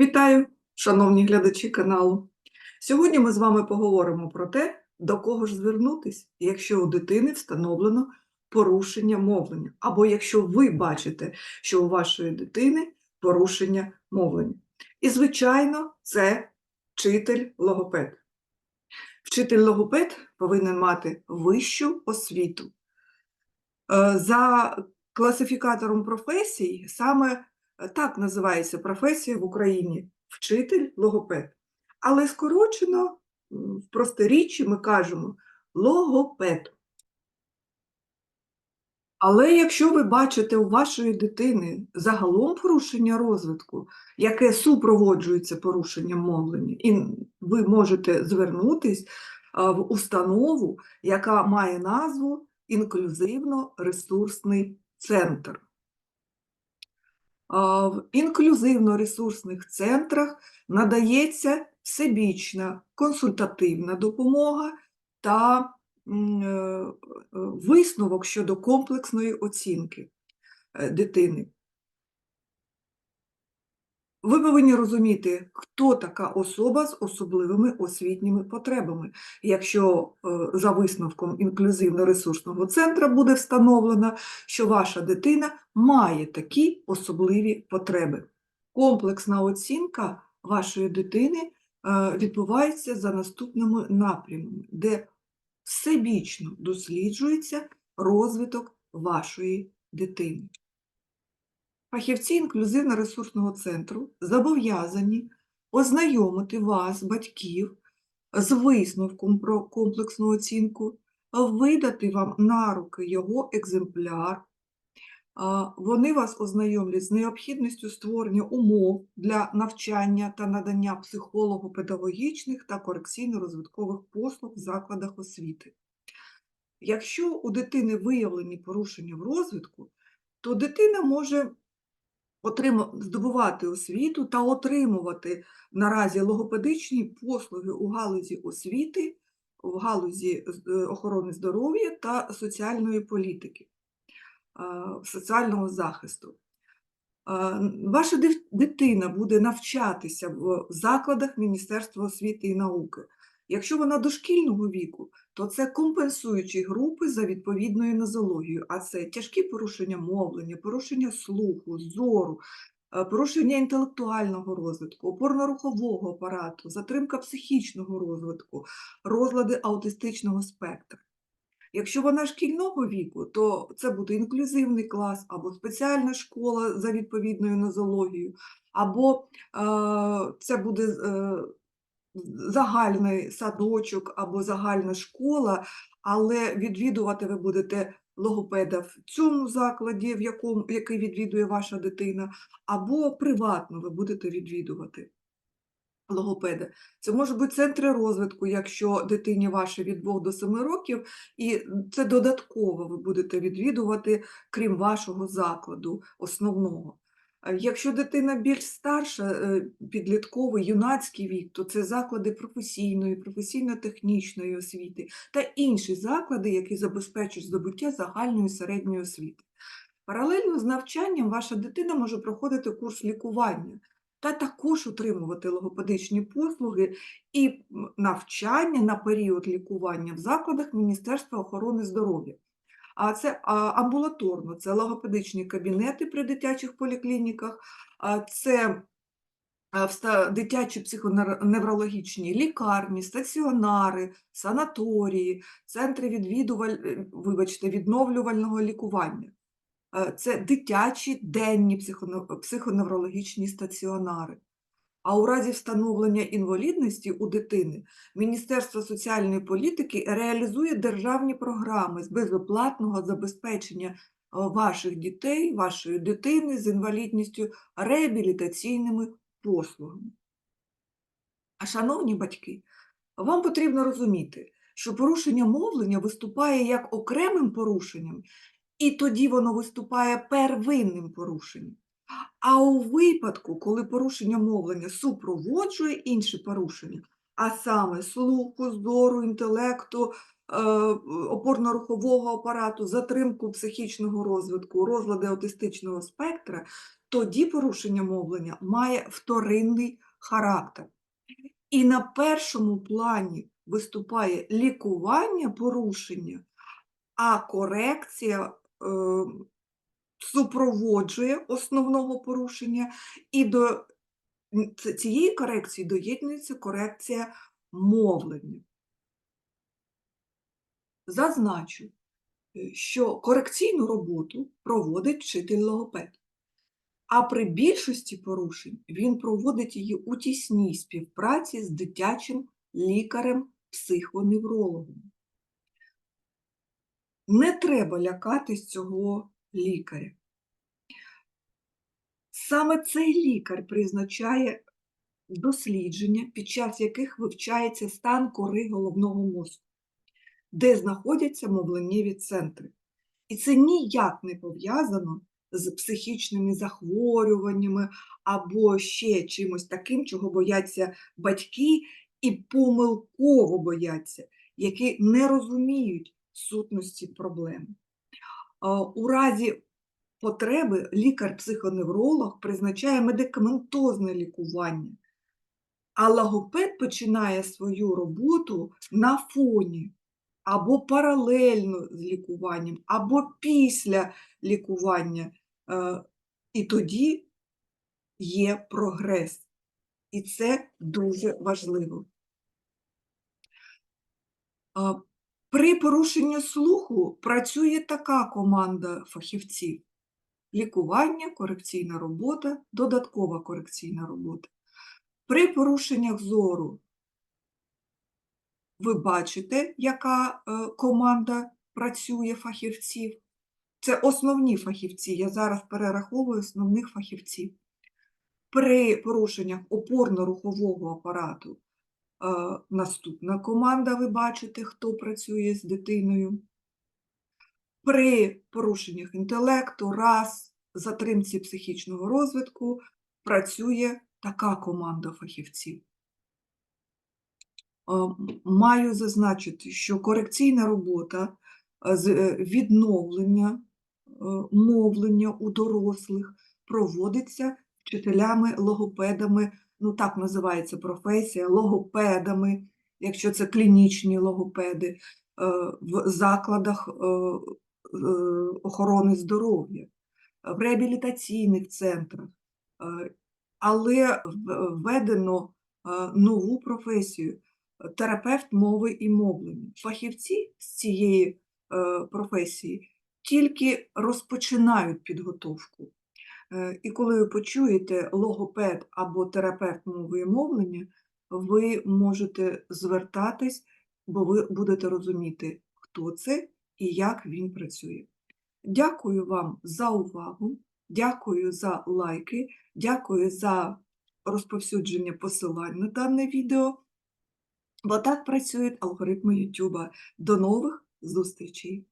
Вітаю, шановні глядачі каналу. Сьогодні ми з вами поговоримо про те, до кого ж звернутись, якщо у дитини встановлено порушення мовлення, або якщо ви бачите, що у вашої дитини порушення мовлення. І, звичайно, це вчитель логопед. Вчитель логопед повинен мати вищу освіту. Е, За класифікатором професій саме Так називається професія в Україні вчитель логопед. Але скорочено в просторіччі ми кажемо логопед. Але якщо ви бачите у вашої дитини загалом порушення розвитку, яке супроводжується порушенням мовлення, і ви можете звернутись в установу, яка має назву інклюзивно-ресурсний центр. В інклюзивно-ресурсних центрах надається всебічна консультативна допомога та е, е, висновок щодо комплексної оцінки е, дитини. Ви повинні розуміти, хто така особа з особливими освітніми потребами. Якщо е, за висновком інклюзивно-ресурсного центру буде встановлено, що ваша дитина має такі особливі потреби. Комплексна оцінка вашої дитини е, відбувається за наступними напрямами, де всебічно досліджується розвиток вашої дитини. Фахівці інклюзивно-ресурсного центру зобов'язані ознайомити вас, батьків, з висновком про комплексну оцінку, видати вам на руки його екземпляр. Вони вас ознайомлять з необхідністю створення умов для навчання та надання психолого-педагогічних та корекційно-розвиткових послуг в закладах освіти. Якщо у дитини виявлені порушення в розвитку, то дитина може здобувати освіту та отримувати наразі логопедичні послуги у галузі освіти, в галузі е, охорони здоров'я та соціальної політики, соціального захисту. Ваша дитина буде навчатися в закладах Міністерства освіти і науки. Якщо вона дошкільного віку, то це компенсуючі групи за відповідною нозологією, а це тяжкі порушення мовлення, порушення слуху, зору, е, порушення інтелектуального розвитку, опорно-рухового апарату, затримка психічного розвитку, розлади аутистичного спектру. Якщо вона шкільного віку, то це буде інклюзивний клас або спеціальна школа за відповідною нозологією, або е, це буде е, загальний садочок або загальна школа, але відвідувати ви будете логопеда в цьому закладі, в якому, який відвідує ваша дитина, або приватно ви будете відвідувати логопеда. Це можуть бути центри розвитку, якщо дитині вашій від 2 до 7 років, і це додатково ви будете відвідувати, крім вашого закладу основного. Якщо дитина більш старша, е, підлітковий, юнацький вік, то це заклади професійної, професійно-технічної освіти та інші заклади, які забезпечують здобуття загальної середньої освіти. Паралельно з навчанням ваша дитина може проходити курс лікування та також отримувати логопедичні послуги і навчання на період лікування в закладах Міністерства охорони здоров'я. А це амбулаторно, це логопедичні кабінети при дитячих поліклініках, це дитячі психоневрологічні лікарні, стаціонари, санаторії, центри відвідуваль, е, вибачте, відновлювального лікування. Це дитячі денні психоневрологічні стаціонари. А у разі встановлення інвалідності у дитини Міністерство соціальної політики реалізує державні програми з безоплатного забезпечення е, ваших дітей, вашої дитини з інвалідністю реабілітаційними послугами. А шановні батьки, вам потрібно розуміти, що порушення мовлення виступає як окремим порушенням, і тоді воно виступає первинним порушенням. А у випадку, коли порушення мовлення супроводжує інші порушення, а саме слуху, зору, інтелекту, е, опорно-рухового апарату, затримку психічного розвитку, розлади аутистичного спектра, тоді порушення мовлення має вторинний характер. І на першому плані виступає лікування порушення, а корекція е, супроводжує основного порушення, і до цієї корекції доєднується корекція мовлення. Зазначу, е, що корекційну роботу проводить вчитель логопед. А при більшості порушень він проводить її у тісній співпраці з дитячим лікарем-психоневрологом. Не треба лякатись цього лікаря. Саме цей лікар призначає дослідження, під час яких вивчається стан кори головного мозку, де знаходяться мовленнєві центри. І це ніяк не пов'язано з психічними захворюваннями або ще чимось таким, чого бояться батьки і помилково бояться, які не розуміють сутності проблеми. У разі потреби лікар-психоневролог призначає медикаментозне лікування, а логопед починає свою роботу на фоні або паралельно з лікуванням, або після лікування. Е, І тоді є прогрес. І це дуже важливо. При порушенні слуху працює така команда фахівців: лікування, корекційна робота, додаткова корекційна робота. При порушеннях зору ви бачите, яка е, команда працює фахівців. Це основні фахівці. Я зараз перераховую основних фахівців. При порушеннях опорно-рухового апарату наступна команда, ви бачите, хто працює з дитиною. При порушеннях інтелекту, раз, затримці психічного розвитку працює така команда фахівців. Маю зазначити, що корекційна робота е, з е, відновлення е, мовлення у дорослих проводиться вчителями, логопедами, ну так називається професія, логопедами, якщо це клінічні логопеди, е, в закладах е, е, охорони здоров'я, в реабілітаційних центрах. Але введено нову професію терапевт мови і мовлення. Фахівці з цієї професії тільки розпочинають підготовку. Е, І коли ви почуєте логопед або терапевт мови і мовлення, ви можете звертатись, бо ви будете розуміти, хто це і як він працює. Дякую вам за увагу, дякую за лайки, дякую за розповсюдження посилань на дане відео. Бо так працюють алгоритми YouTube. До нових зустрічей!